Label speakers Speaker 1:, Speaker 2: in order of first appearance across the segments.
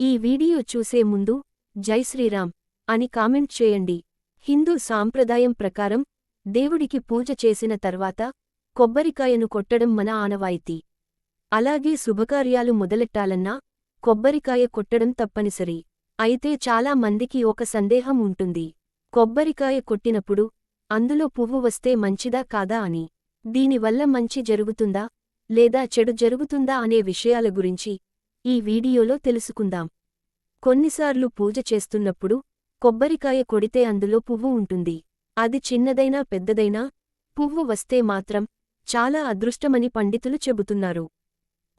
Speaker 1: ఈ వీడియో చూసే ముందు జై శ్రీరామ్ అని కామెంట్ చేయండి. హిందూ సాంప్రదాయం ప్రకారం దేవుడికి పూజ చేసిన తర్వాత కొబ్బరికాయను కొట్టడం మన ఆనవాయితీ. అలాగే శుభకార్యాలు మొదలెట్టాలన్నా కొబ్బరికాయ కొట్టడం తప్పనిసరి. అయితే చాలా మందికి ఒక సందేహం ఉంటుంది. కొబ్బరికాయ కొట్టినప్పుడు అందులో పువ్వు వస్తే మంచిదా కాదా అని. దీనివల్ల మంచి జరుగుతుందా లేదా చెడు జరుగుతుందా అనే విషయాల గురించి ఈ వీడియోలో తెలుసుకుందాం. కొన్నిసార్లు పూజ చేస్తున్నప్పుడు కొబ్బరికాయ కొడితే అందులో పువ్వు ఉంటుంది. అది చిన్నదైనా పెద్దదైనా పువ్వు వస్తే మాత్రం చాలా అదృష్టమని పండితులు చెబుతున్నారు.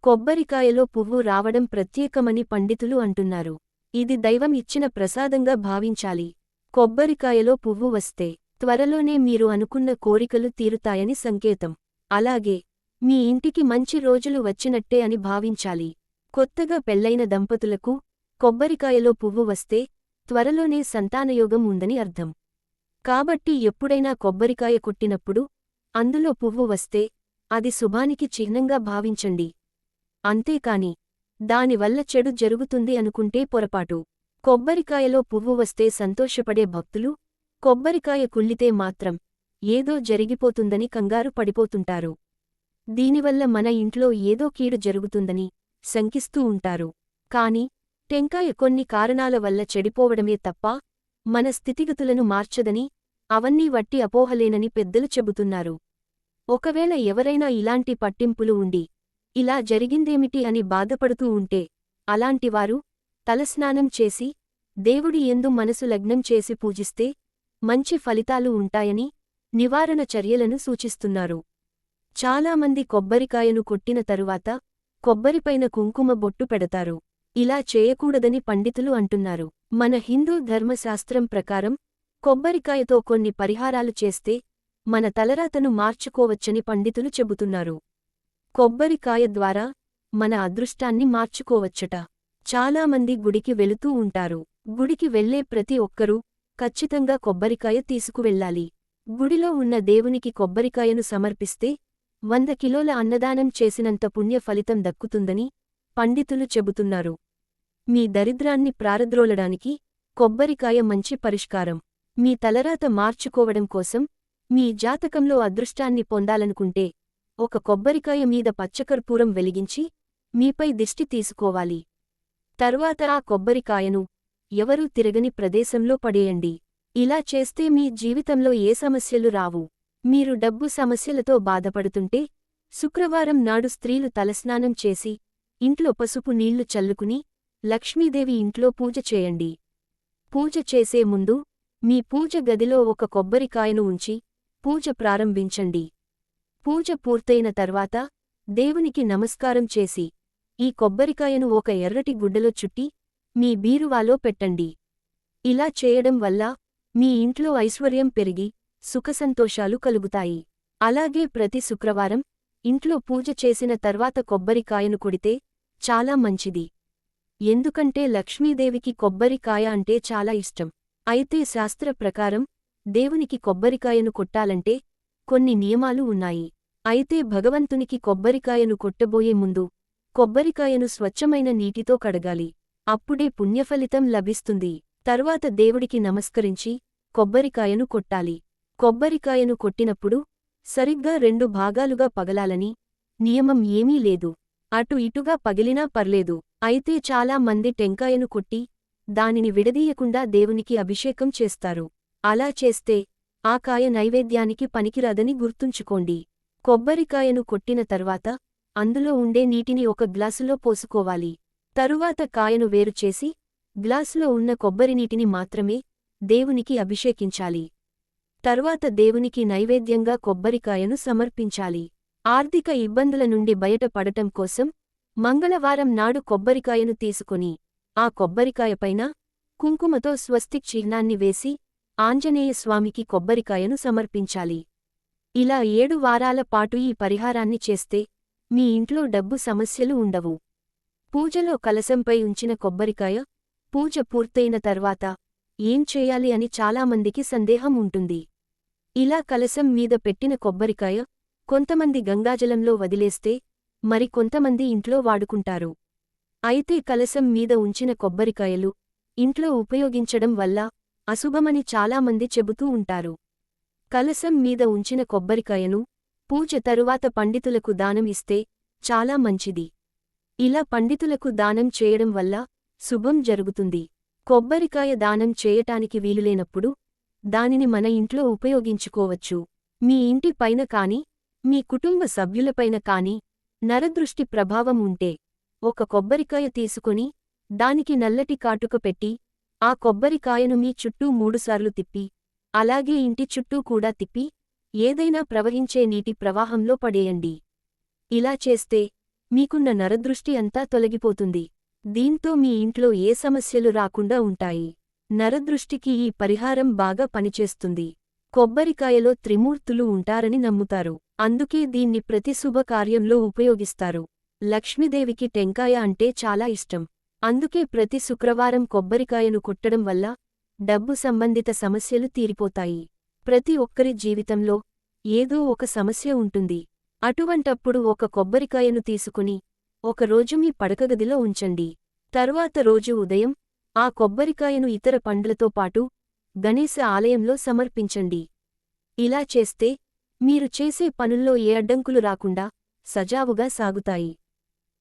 Speaker 1: కొబ్బరికాయలో పువ్వు రావడం ప్రత్యేకమని పండితులు అంటున్నారు. ఇది దైవం ఇచ్చిన ప్రసాదంగా భావించాలి. కొబ్బరికాయలో పువ్వు వస్తే త్వరలోనే మీరు అనుకున్న కోరికలు తీరుతాయని సంకేతం. అలాగే మీ ఇంటికి మంచి రోజులు వచ్చినట్టే అని భావించాలి. కొత్తగా పెళ్ళైన దంపతులకు కొబ్బరికాయలో పువ్వు వస్తే త్వరలోనే సంతానయోగం ఉందని అర్థం. కాబట్టి ఎప్పుడైనా కొబ్బరికాయ కొట్టినప్పుడు అందులో పువ్వు వస్తే అది శుభానికి చిహ్నంగా భావించండి. అంతేకాని దానివల్ల చెడు జరుగుతుంది అనుకుంటే పొరపాటు. కొబ్బరికాయలో పువ్వు వస్తే సంతోషపడే భక్తులు కొబ్బరికాయ కుళ్ళితే మాత్రం ఏదో జరిగిపోతుందని కంగారు పడిపోతుంటారు. దీనివల్ల మన ఇంట్లో ఏదో కీడు జరుగుతుందని శంకిస్తూ ఉంటారు. కాని టెంకాయ కొన్ని కారణాల వల్ల చెడిపోవడమే తప్ప మన స్థితిగతులను మార్చదని అవన్నీ వట్టి అపోహలేనని పెద్దలు చెబుతున్నారు. ఒకవేళ ఎవరైనా ఇలాంటి పట్టింపులు ఉండి ఇలా జరిగిందేమిటి అని బాధపడుతూ ఉంటే అలాంటివారు తలస్నానం చేసి దేవుడి ఎందు మనసు లగ్నం చేసి పూజిస్తే మంచి ఫలితాలు ఉంటాయని నివారణ చర్యలను సూచిస్తున్నారు. చాలామంది కొబ్బరికాయను కొట్టిన తరువాత కొబ్బరిపైన కుంకుమ బొట్టు పెడతారు. ఇలా చేయకూడదని పండితులు అంటున్నారు. మన హిందూ ధర్మశాస్త్రం ప్రకారం కొబ్బరికాయతో కొన్ని పరిహారాలు చేస్తే మన తలరాతను మార్చుకోవచ్చని పండితులు చెబుతున్నారు. కొబ్బరికాయ ద్వారా మన అదృష్టాన్ని మార్చుకోవచ్చట. చాలామంది గుడికి వెళుతూ ఉంటారు. గుడికి వెళ్ళే ప్రతి ఒక్కరూ ఖచ్చితంగా కొబ్బరికాయ తీసుకువెళ్ళాలి. గుడిలో ఉన్న దేవునికి కొబ్బరికాయను సమర్పిస్తే వంద కిలోల అన్నదానం చేసినంత పుణ్య ఫలితం దక్కుతుందని పండితులు చెబుతున్నారు. మీ దరిద్రాన్ని ప్రారద్రోలడానికి కొబ్బరికాయ మంచి పరిష్కారం. మీ తలరాత మార్చుకోవడం కోసం మీ జాతకంలో అదృష్టాన్ని పొందాలనుకుంటే ఒక కొబ్బరికాయ మీద పచ్చకర్పూరం వెలిగించి మీపై దిష్టి తీసుకోవాలి. తర్వాత ఆ కొబ్బరికాయను ఎవరూ తిరగని ప్రదేశంలో పడేయండి. ఇలా చేస్తే మీ జీవితంలో ఏ సమస్యలు రావు. మీరు డబ్బు సమస్యలతో బాధపడుతుంటే శుక్రవారం నాడు స్త్రీలు తలస్నానం చేసి ఇంట్లో పసుపు నీళ్ళు చల్లుకుని లక్ష్మీదేవి ఇంట్లో పూజ చేయండి. పూజ చేసే ముందు మీ పూజ గదిలో ఒక కొబ్బరికాయను ఉంచి పూజ ప్రారంభించండి. పూజ పూర్తయిన తర్వాత దేవునికి నమస్కారం చేసి ఈ కొబ్బరికాయను ఒక ఎర్రటి గుడ్డలో చుట్టి మీ బీరువాలో పెట్టండి. ఇలా చేయడం వల్ల మీ ఇంట్లో ఐశ్వర్యం పెరిగి సుఖసంతోషాలు కలుగుతాయి. అలాగే ప్రతి శుక్రవారం ఇంట్లో పూజ చేసిన తర్వాత కొబ్బరికాయను కొడితే చాలా మంచిది. ఎందుకంటే లక్ష్మీదేవికి కొబ్బరికాయ అంటే చాలా ఇష్టం. అయితే శాస్త్ర ప్రకారం దేవునికి కొబ్బరికాయను కొట్టాలంటే కొన్ని నియమాలు ఉన్నాయి. అయితే భగవంతునికి కొబ్బరికాయను కొట్టబోయే ముందు కొబ్బరికాయను స్వచ్ఛమైన నీటితో కడగాలి. అప్పుడే పుణ్యఫలితం లభిస్తుంది. తర్వాత దేవుడికి నమస్కరించి కొబ్బరికాయను కొట్టాలి. కొబ్బరికాయను కొట్టినప్పుడు సరిగ్గా రెండు భాగాలుగా పగలాలని నియమం ఏమీ లేదు. అటు ఇటుగా పగిలినా పర్లేదు. అయితే చాలా మంది టెంకాయను కొట్టి దానిని విడదీయకుండా దేవునికి అభిషేకం చేస్తారు. అలా చేస్తే ఆ కాయ నైవేద్యానికి పనికిరాదని గుర్తుంచుకోండి. కొబ్బరికాయను కొట్టిన తర్వాత అందులో ఉండే నీటిని ఒక గ్లాసులో పోసుకోవాలి. తరువాత కాయను వేరుచేసి గ్లాసులో ఉన్న కొబ్బరి నీటిని మాత్రమే దేవునికి అభిషేకించాలి. తరువాత దేవునికి నైవేద్యంగా కొబ్బరికాయను సమర్పించాలి. ఆర్థిక ఇబ్బందుల నుండి బయటపడటం కోసం మంగళవారం నాడు కొబ్బరికాయను తీసుకుని ఆ కొబ్బరికాయపైన కుంకుమతో స్వస్తిక్ చిహ్నాన్ని వేసి ఆంజనేయస్వామికి కొబ్బరికాయను సమర్పించాలి. ఇలా ఏడు వారాల పాటు ఈ పరిహారాన్ని చేస్తే మీ ఇంట్లో డబ్బు సమస్యలు ఉండవు. పూజలో కలశంపై ఉంచిన కొబ్బరికాయ పూజ పూర్తయిన తర్వాత ఏం చేయాలి అని చాలామందికి సందేహం ఉంటుంది. ఇలా కలశం మీద పెట్టిన కొబ్బరికాయ కొంతమంది గంగాజలంలో వదిలేస్తే మరి కొంతమంది ఇంట్లో వాడుకుంటారు. అయితే కలసం మీద ఉంచిన కొబ్బరికాయలు ఇంట్లో ఉపయోగించడం వల్ల అశుభమని చాలామంది చెబుతూ ఉంటారు. కలసం మీద ఉంచిన కొబ్బరికాయను పూజ తరువాత పండితులకు దానం ఇస్తే చాలా మంచిది. ఇలా పండితులకు దానం చేయడం వల్ల శుభం జరుగుతుంది. కొబ్బరికాయ దానం చేయటానికి వీలులేనప్పుడు దానిని మన ఇంట్లో ఉపయోగించుకోవచ్చు. మీ ఇంటి పైన కాని మీ కుటుంబ సభ్యులపైన కాని నరదృష్టి ప్రభావం ఉంటే ఒక కొబ్బరికాయ తీసుకుని దానికి నల్లటి కాటుక పెట్టి ఆ కొబ్బరికాయను మీ చుట్టూ మూడుసార్లు తిప్పి అలాగే ఇంటి చుట్టూ కూడా తిప్పి ఏదైనా ప్రవహించే నీటి ప్రవాహంలో పడేయండి. ఇలా చేస్తే మీకున్న నరదృష్టి అంతా తొలగిపోతుంది. దీంతో మీ ఇంట్లో ఏ సమస్యలు రాకుండా ఉంటాయి. నరదృష్టికి ఈ పరిహారం బాగా పనిచేస్తుంది. కొబ్బరికాయలో త్రిమూర్తులు ఉంటారని నమ్ముతారు. అందుకే దీన్ని ప్రతి శుభకార్యంలో ఉపయోగిస్తారు. లక్ష్మీదేవికి టెంకాయ అంటే చాలా ఇష్టం. అందుకే ప్రతి శుక్రవారం కొబ్బరికాయను కొట్టడం వల్ల డబ్బు సంబంధిత సమస్యలు తీరిపోతాయి. ప్రతి ఒక్కరి జీవితంలో ఏదో ఒక సమస్య ఉంటుంది. అటువంటప్పుడు ఒక కొబ్బరికాయను తీసుకుని ఒకరోజు మీ పడకగదిలో ఉంచండి. తర్వాత రోజు ఉదయం ఆ కొబ్బరికాయను ఇతర పండ్లతో పాటు గణేశ ఆలయంలో సమర్పించండి. ఇలా చేస్తే మీరు చేసే పనుల్లో ఏ అడ్డంకులు రాకుండా సజావుగా సాగుతాయి.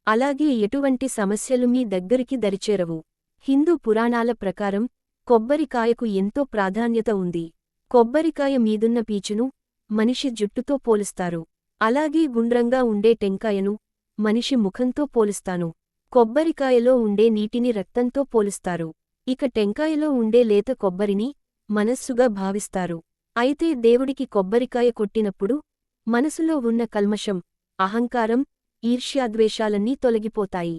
Speaker 1: అలాగే ఎటువంటి సమస్యలు మీ దగ్గరికి దరిచేరవు. హిందూ పురాణాల ప్రకారం కొబ్బరికాయకు ఎంతో ప్రాధాన్యత ఉంది. కొబ్బరికాయ మీదున్న పీచును మనిషి జుట్టుతో పోలుస్తారు. అలాగే గుండ్రంగా ఉండే టెంకాయను మనిషి ముఖంతో పోలుస్తాను. కొబ్బరికాయలో ఉండే నీటిని రక్తంతో పోలుస్తారు. ఇక టెంకాయలో ఉండే లేత కొబ్బరిని మనస్సుగా భావిస్తారు. అయితే దేవుడికి కొబ్బరికాయ కొట్టినప్పుడు మనసులో ఉన్న కల్మషం అహంకారం ఈర్ష్యాద్వేషాలన్నీ తొలగిపోతాయి.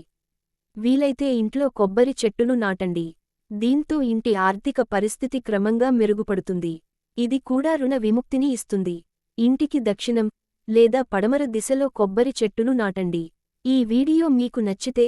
Speaker 1: వీలైతే ఇంట్లో కొబ్బరి చెట్టును నాటండి. దీంతో ఇంటి ఆర్థిక పరిస్థితి క్రమంగా మెరుగుపడుతుంది. ఇది కూడా రుణ విముక్తిని ఇస్తుంది. ఇంటికి దక్షిణం లేదా పడమర దిశలో కొబ్బరి చెట్టును నాటండి. ఈ వీడియో మీకు నచ్చితే